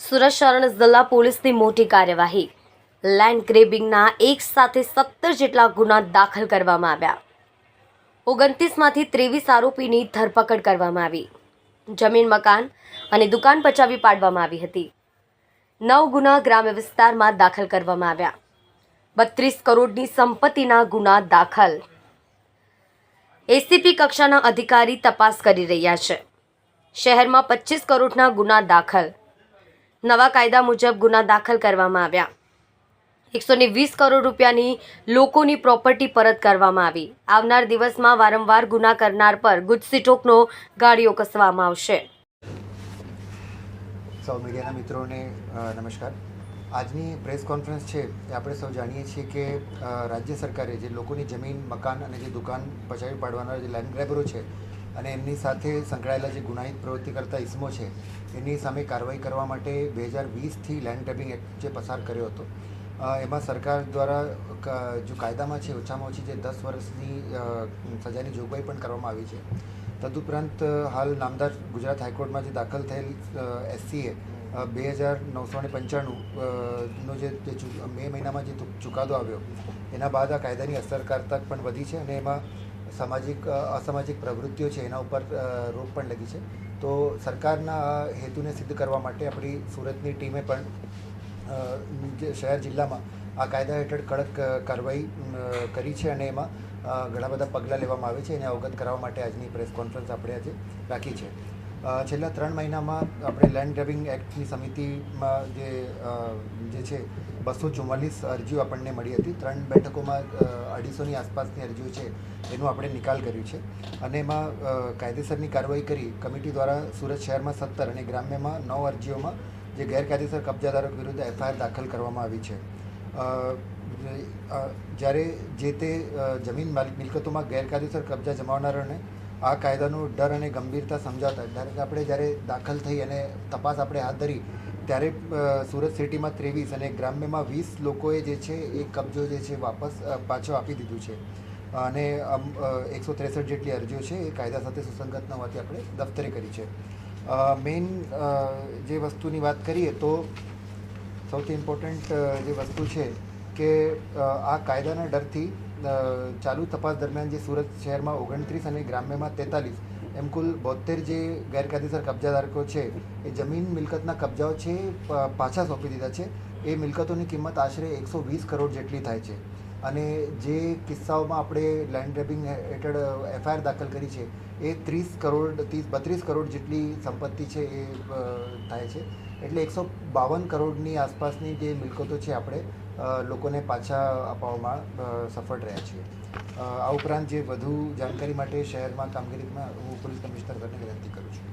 સુરત શરણ જિલ્લા પોલીસની મોટી કાર્યવાહી. લેન્ડ ગ્રેબિંગના એક સાથે સત્તર જેટલા ગુના દાખલ કરવામાં આવ્યા. ઓગણત્રીસમાંથી ત્રેવીસ આરોપીની ધરપકડ કરવામાં આવી. જમીન, મકાન અને દુકાન પચાવી પાડવામાં આવી હતી. નવ ગુના ગ્રામ્ય વિસ્તારમાં દાખલ કરવામાં આવ્યા. બત્રીસ કરોડની સંપત્તિના ગુના દાખલ. એસીપી કક્ષાના અધિકારી તપાસ કરી રહ્યા છે. શહેરમાં પચીસ કરોડના ગુના દાખલ. નવા કાયદા મુજબ ગુના દાખલ કરવામાં આવ્યા. એકસો ને વીસ કરોડ રૂપિયાની લોકોની પ્રોપર્ટી પરત કરવામાં આવી. આવનાર દિવસમાં વારંવાર ગુના કરનાર પર ગુજસીટોકનો ગાડીઓ કસવામાં આવશે. સૌ મીડિયાના મિત્રોને નમસ્કાર. આજની પ્રેસ કોન્ફરન્સ છે એ આપણે સૌ જાણીએ છીએ કે રાજ્ય સરકારે જે લોકોની જમીન, મકાન અને જે દુકાન પચાવી પાડવાના જે લેન્ડ ગ્રેબરો છે અને એમની સાથે સંકળાયેલા જે ગુનાહિત પ્રવૃત્તિ કરતા ઇસમો છે, એની સામે કાર્યવાહી કરવા માટે બે હજાર વીસથી લેન્ડ ટેબિંગ એક્ટ જે પસાર કર્યો હતો. એમાં સરકાર દ્વારા જો કાયદામાં છે, ઓછામાં ઓછી જે દસ વર્ષની સજાની જોગવાઈ પણ કરવામાં આવી છે. તદુપરાંત, હાલ નામદાર ગુજરાત હાઈકોર્ટમાં જે દાખલ થયેલ એસસીએ બે હજાર નવસો ને પંચાણું નો જે મે મહિનામાં જે ચુકાદો આવ્યો, એના બાદ આ કાયદાની અસરકારતા પણ વધી છે અને એમાં સામાજિક અસામાજિક પ્રવૃત્તિઓ છે, એના ઉપર રોક પણ લગી છે. તો સરકારના હેતુને સિદ્ધ કરવા માટે આપણી સુરતની ટીમે પણ શહેર જિલ્લામાં આ કાયદા હેઠળ કડક કાર્યવાહી કરી છે અને એમાં ઘણા બધા પગલાં લેવામાં આવે છે. એને અવગત કરાવવા માટે આજની પ્રેસ કોન્ફરન્સ આપણે આજે રાખી છે. છેલ્લા ત્રણ મહિનામાં આપણે લેન્ડ ગ્રેબિંગ એક્ટની સમિતિમાં જે જે છે બસો ચુમ્માલીસ અરજીઓ આપણને મળી હતી. ત્રણ બેઠકોમાં અઢીસોની આસપાસની અરજીઓ છે, એનું આપણે નિકાલ કર્યું છે. અને એમાં કાયદેસરની કાર્યવાહી કરી કમિટી દ્વારા સુરત શહેરમાં સત્તર અને ગ્રામ્યમાં નવ અરજીઓમાં જે ગેરકાયદેસર કબજાધારક વિરુદ્ધ એફઆઈઆર દાખલ કરવામાં આવી છે. જ્યારે જે તે જમીન માલિક મિલકતોમાં ગેરકાયદેસર કબજા જમાવનારાને આ કાયદાનો ડર અને ગંભીરતા સમજાતા ધારો કે આપણે જ્યારે દાખલ થઈ અને તપાસ આપણે હાથ ધરી, ત્યારે સુરત સિટીમાં ત્રેવીસ અને ગ્રામ્યમાં વીસ લોકોએ જે છે એ કબજો જે છે વાપસ પાછો આપી દીધું છે. અને એકસો ત્રેસઠ જેટલી અરજીઓ છે એ કાયદા સાથે સુસંગત ન હોવાથી આપણે દફતરે કરી છે. મેઇન જે વસ્તુની વાત કરીએ તો સૌથી ઇમ્પોર્ટન્ટ જે વસ્તુ છે કે આ કાયદાના ડરથી ચાલુ તપાસ દરમિયાન જે સુરત શહેરમાં ઓગણત્રીસ અને ગ્રામ્યમાં તેતાલીસ, એમ કુલ બોતેર જે ગેરકાયદેસર કબજાધારકો છે, એ જમીન મિલકતના કબજાઓ છે પાછા સોંપી દીધા છે. એ મિલકતોની કિંમત આશરે એકસો વીસ કરોડ જેટલી થાય છે. અને જે કિસ્સાઓમાં આપણે લેન્ડ ગ્રેબિંગ હેઠળ એફઆઈઆર દાખલ કરી છે, એ ત્રીસ કરોડ, ત્રીસ, બત્રીસ કરોડ જેટલી સંપત્તિ છે એ થાય છે. એટલે એકસો બાવન કરોડની આસપાસની જે મિલકતો છે આપણે લોકોને પાછા અપાવવામાં સફળ રહ્યા છીએ. આ ઉપરાંત જે વધુ જાણકારી માટે શહેરમાં કામગીરીમાં હું પોલીસ કમિશનર ઘટને વિનંતી કરું છું.